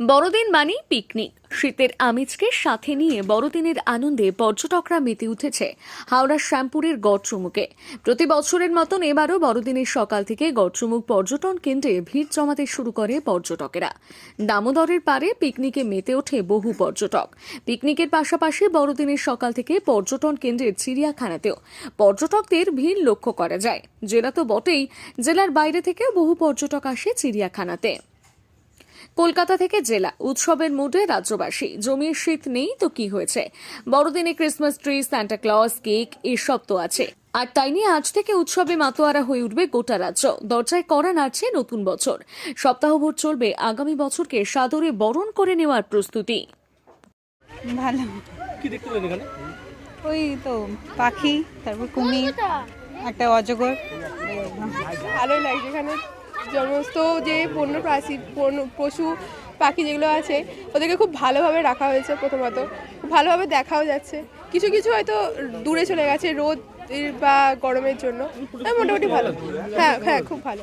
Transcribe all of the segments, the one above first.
বড়দিন মানেই পিকনিক। শীতের আমেজকে সাথে নিয়ে বড়দিনের আনন্দে পর্যটকরা মেতে উঠেছে হাওড়ার শ্যামপুরের গড়চুমুকে। প্রতি বছরের মতন এবারও বড়দিনের সকাল থেকে গড়চুমুক পর্যটন কেন্দ্রে ভিড় জমাতে শুরু করে পর্যটকেরা। দামোদরের পারে পিকনিকে মেতে ওঠে বহু পর্যটক। পিকনিকের পাশাপাশি বড়দিনের সকাল থেকে পর্যটন কেন্দ্রের চিড়িয়াখানাতেও পর্যটকদের ভিড় লক্ষ্য করা যায়। জেলা তো বটেই, জেলার বাইরে থেকেও বহু পর্যটক আসে চিড়িয়াখানাতে। কলকাতা থেকে জেলা উৎসবের মুডে রাজ্যবাসী জমির শীত নেই তো কি হয়েছে? বড়দিনে Christmas tree Santa Claus cake এসব তো আছে। আর তাই নিয়ে আজ থেকে উৎসবে মাতোয়ারা হয়ে উঠবে গোটা রাজ্য। দরজায় করা নাড়ছে নতুন বছর। সপ্তাহভর চলবে আগামী বছরকে সাদরে বরণ করে নেওয়ার প্রস্তুতি। ভালো। কি দেখতে পেলেন এখানে? ওই তো পাখি তারপর কুমির একটা অজগর। ভালোই লাগছে এখানে। সমস্ত যে পণ্য প্রাচী পশু, পাখি যেগুলো আছে, ওদেরকে খুব ভালোভাবে রাখা হয়েছে প্রথমত। ভালোভাবে দেখাও যাচ্ছে। কিছু কিছু হয়তো দূরে চলে গেছে রোদ বা গরমের জন্য। মোটামুটি ভালো। হ্যাঁ হ্যাঁ খুব ভালো।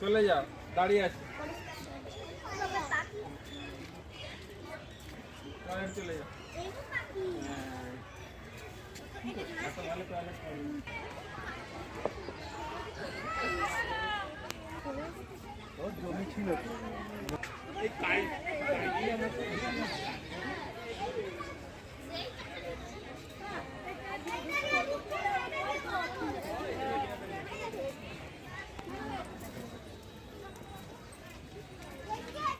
চলে যাও দাঁড়িয়ে আছি টয়লেট চলে যাও হ্যাঁ। এত 你改改你啊！